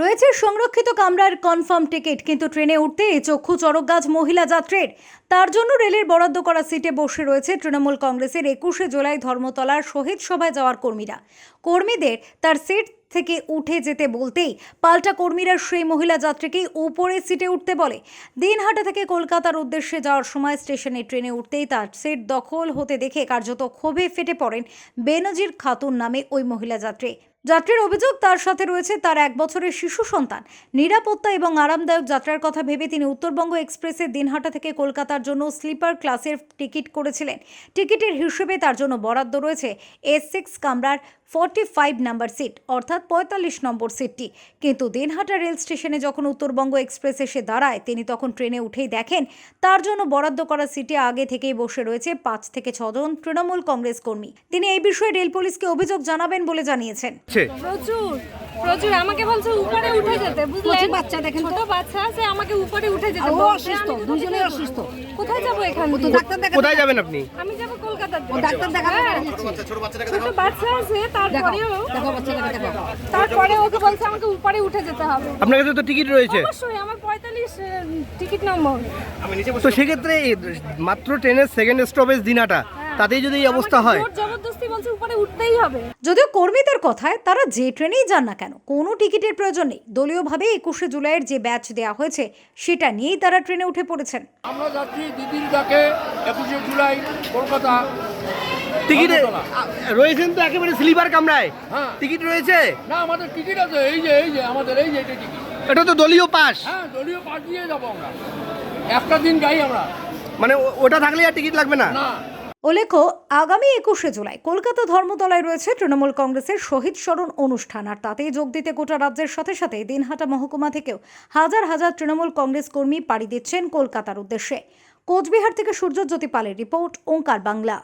রয়েছে সংরক্ষিত কামরার কনফার্ম টিকিট কিন্তু ট্রেনে উঠতে চক্ষু চড়ক গাছ মহিলা যাত্রীর। তার জন্য রেলের বরাদ্দ করা সিটে বসে রয়েছে তৃণমূল কংগ্রেসের একুশে জুলাই ধর্মতলার শহীদ সভায় যাওয়ার কর্মীরা। কর্মীদের তার সিট থেকে উঠে যেতে বলতেই পাল্টা কর্মীরা সেই মহিলা যাত্রীকেই উপরে সিটে উঠতে বলে। দিনহাটা থেকে কলকাতার উদ্দেশ্যে যাওয়ার সময় স্টেশনে ট্রেনে উঠতেই তার সিট দখল হতে দেখে কার্যত ক্ষোভে ফেটে পড়েন বেনজির খাতুন নামে ওই মহিলা যাত্রী। যাত্রীর অভিযোগ, তার সাথে রয়েছে তার এক বছরের শিশু সন্তান। নিরাপত্তা এবং আরামদায়ক যাত্রার কথা ভেবে তিনি উত্তরবঙ্গ এক্সপ্রেসের দিনহাটা থেকে কলকাতার জন্য স্লিপার ক্লাসের টিকিট করেছিলেন। টিকিটের হিসেবে তার জন্য বরাদ্দ রয়েছে এস সিক্স কামরার ফর্টি ফাইভ নাম্বার সিট, অর্থাৎ পঁয়তাল্লিশ নম্বর সিটটি। কিন্তু দিনহাটা রেল স্টেশনে যখন উত্তরবঙ্গ এক্সপ্রেস এসে দাঁড়ায়, তিনি তখন ট্রেনে উঠেই দেখেন, তার জন্য বরাদ্দ করা সিটে আগে থেকেই বসে রয়েছে পাঁচ থেকে ছজন তৃণমূল কংগ্রেস কর্মী। তিনি এই বিষয়ে রেল পুলিশকে অভিযোগ জানাবেন বলে জানিয়েছেন। হচ্ছে প্রচুর প্রচুর। আমাকে বলছে উপরে উঠে যেতে বুঝলেন প্রচুর বাচ্চা দেখেন তো। ছোট বাচ্চা আছে আমাকে উপরে উঠে যেতে ও অসুস্থ, আমি দুজনেই অসুস্থ। কোথায় যাব এখান দিয়ে? ডাক্তার দেখা কোথায় যাবেন আপনি? আমি যাব কলকাতার ও ডাক্তার দেখাতে হ্যাঁ। ছোট বাচ্চা আছে তারপরেও দেখো বাচ্চাটাকে দেখো তারপরে ওকে বলছে আমাকে উপরে উঠে যেতে হবে। আপনার কাছে তো টিকিট রয়েছে। অবশ্যই আমার পঁয়তাল্লিশ টিকিট নম্বর। তো সেক্ষেত্রে মাত্র ট্রেনের সেকেন্ড স্টপেজ দিনাটা তাতেই যদি এই অবস্থা হয়। জোর বলছে উপরে উঠতেই হবে। যদিও কর্মীদের কথায় তারা যে ট্রেনেই যান না কেন কোনো টিকিটের প্রয়োজন নেই। দলীয়ভাবে একুশে জুলাইয়ের যে ব্যাচ দেওয়া হয়েছে সেটা নিয়েই তারা ট্রেনে উঠে পড়েছেন। আমরা যাচ্ছি দিদির ডাকে একুশে জুলাই কলকাতা টিকিটে রয়েছেন তো একেবারে স্লিপার কামরায়। হ্যাঁ। টিকিট রয়েছে? না আমাদের টিকিট আছে এই যে এই যে আমাদের এই যে এটা টিকিট। এটা তো দলীয় পাস। হ্যাঁ দলীয় পাশ দিয়ে যাব আমরা। একটা দিন যাই আমরা। মানে ওটা থাকলে আর টিকিট লাগবে না? না। উল্লেখ্য আগামী একুশে জুলাই কলকাতা ধর্মতলায় রয়েছে তৃণমূল কংগ্রেসের শহীদ স্মরণ অনুষ্ঠান। আর তাতেই যোগ দিতে গোটা রাজ্যের সাথে সাথে দিনহাটা মহকুমা থেকেও হাজার হাজার তৃণমূল কংগ্রেস কর্মী পাড়ি দিচ্ছেন কলকাতার উদ্দেশ্যে। কোচবিহার থেকে সূর্যজ্যোতি পালের রিপোর্ট, ওঙ্কার বাংলা।